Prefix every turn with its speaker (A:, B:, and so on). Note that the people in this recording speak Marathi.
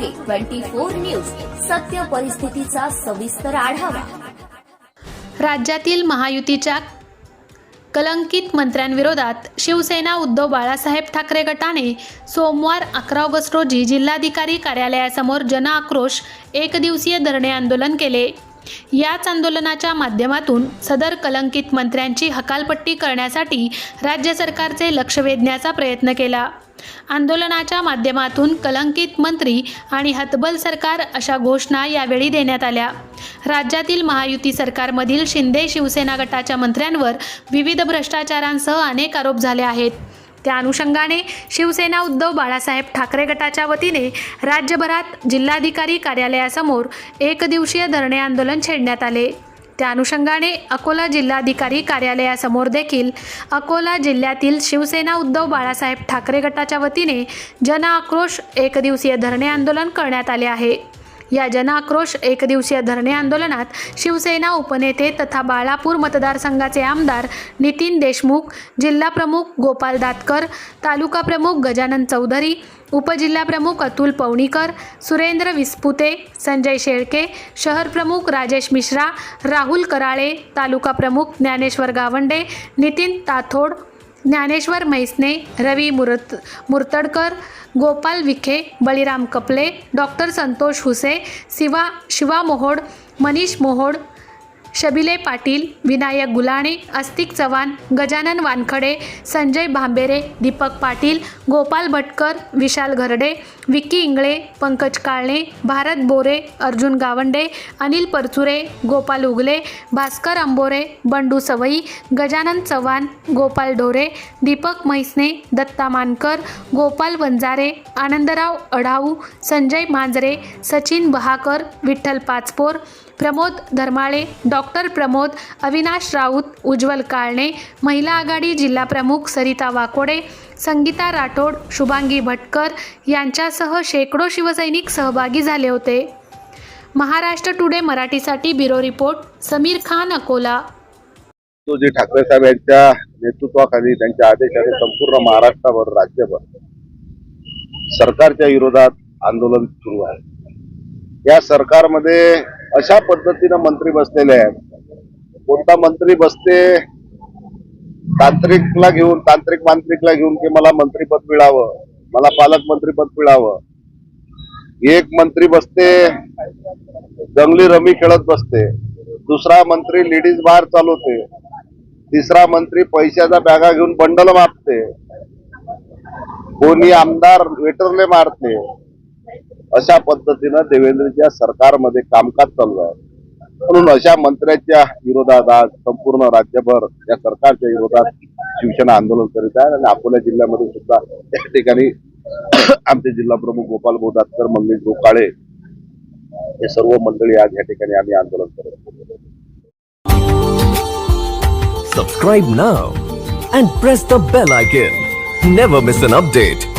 A: Twenty four news. सत्य परिस्थितीचा सविस्तर आढावा.
B: राज्यातील महायुतीच्या कलंकित मंत्र्यांविरोधात शिवसेना उद्धव बाळासाहेब ठाकरे गटाने सोमवार अकरा ऑगस्ट रोजी जिल्हाधिकारी कार्यालयासमोर जनआक्रोश एकदिवसीय धरणे आंदोलन केले. याच आंदोलनाच्या माध्यमातून सदर कलंकित मंत्र्यांची हकालपट्टी करण्यासाठी राज्य सरकारचे लक्ष वेधण्याचा प्रयत्न केला. आंदोलनाच्या माध्यमातून कलंकित मंत्री आणि हतबल सरकार अशा घोषणा यावेळी देण्यात आल्या. राज्यातील महायुती सरकारमधील शिंदे शिवसेना गटाच्या मंत्र्यांवर विविध भ्रष्टाचारांसह अनेक आरोप झाले आहेत. त्या अनुषंगाने शिवसेना उद्धव बाळासाहेब ठाकरे गटाच्या वतीने राज्यभरात जिल्हाधिकारी कार्यालयासमोर एक दिवसीय धरणे आंदोलन छेडण्यात आले. त्या अनुषंगाने अकोला जिल्हाधिकारी कार्यालयासमोर देखील अकोला जिल्ह्यातील शिवसेना उद्धव बाळासाहेब ठाकरे गटाच्या वतीने जनआक्रोश एकदिवसीय धरणे आंदोलन करण्यात आले आहे. या जनआक्रोश एकदिवसीय धरणे आंदोलनात शिवसेना उपनेते तथा बाळापूर मतदारसंघाचे आमदार नितीन देशमुख जिल्हाप्रमुख गोपाल दातकर तालुका प्रमुख गजानन चौधरी उपजिल्हाप्रमुख अतुल पवणीकर सुरेंद्र विस्पुते संजय शेळके शहर प्रमुख राजेश मिश्रा राहुल कराळे तालुका प्रमुख ज्ञानेश्वर गावंडे नितीन ताथोड ज्ञानेश्वर म्हैसने रवी मुरत मुर्तडकर गोपाल विखे बळीराम कपले डॉक्टर संतोष हुसे शिवा शिवा मोहोड मनीष मोहोड शबिले पाटील विनायक गुलाणे अस्तिक चव्हाण गजानन वानखडे संजय भांबेरे दीपक पाटील गोपाल भटकर विशाल घरडे विक्की इंगळे पंकज काळणे भारत बोरे अर्जुन गावंडे अनिल परचुरे गोपाल उगले भास्कर अंबोरे बंडू सवई गजानन चव्हाण गोपाल ढोरे दीपक म्हैसने दत्ता मानकर गोपाल वंजारे आनंदराव अढाऊ संजय मांजरे सचिन बहाकर विठ्ठल पाचपोर प्रमोद धर्माळे डॉक्टर प्रमोद अविनाश राऊत उज्ज्वल काळणे महिला आघाडी जिल्हा प्रमुख सरिता वाकोडे संगीता राठोड शुभांगी भटकर यांच्यासह शेकडो शिवसैनिक सहभागी झाले होते. महाराष्ट्र टुडे मराठीसाठी ब्युरो रिपोर्ट समीर खान अकोला.
C: तो ठाकरे साहेब यांच्या नेतृत्वाखाली त्यांच्या आदेशाने संपूर्ण महाराष्ट्रावर राज्यभर सरकारच्या विरोधात आंदोलन सुरू आहे. या सरकारमध्ये अशा पद्धतीनं मंत्री बसलेले आहेत. कोणता मंत्री बसते तांत्रिकला घेऊन तांत्रिक मांत्रिकला घेऊन की मला मंत्रीपद मिळावं मला पालकमंत्रीपद मिळावं. एक मंत्री बसते जंगली रमी खेळत बसते. दुसरा मंत्री लेडीज बार चालवते. तिसरा मंत्री पैशाचा बॅगा घेऊन बंडल मापते. कोणी आमदार वेटरले मारते. अशा पद्धतीनं देवेंद्रच्या सरकारमध्ये कामकाज चालू आहे. म्हणून अशा मंत्र्याच्या विरोधात आज संपूर्ण राज्यभर या सरकारच्या विरोधात शिवसेना आंदोलन करीत आहे आणि अकोला जिल्ह्यामध्ये सुद्धा या ठिकाणी आमचे जिल्हा प्रमुख गोपाल बोदातकर मंगेश गोकाळे हे सर्व मंडळी आज या ठिकाणी आम्ही आंदोलन करत
D: subscribe now and press the bell icon never miss an update.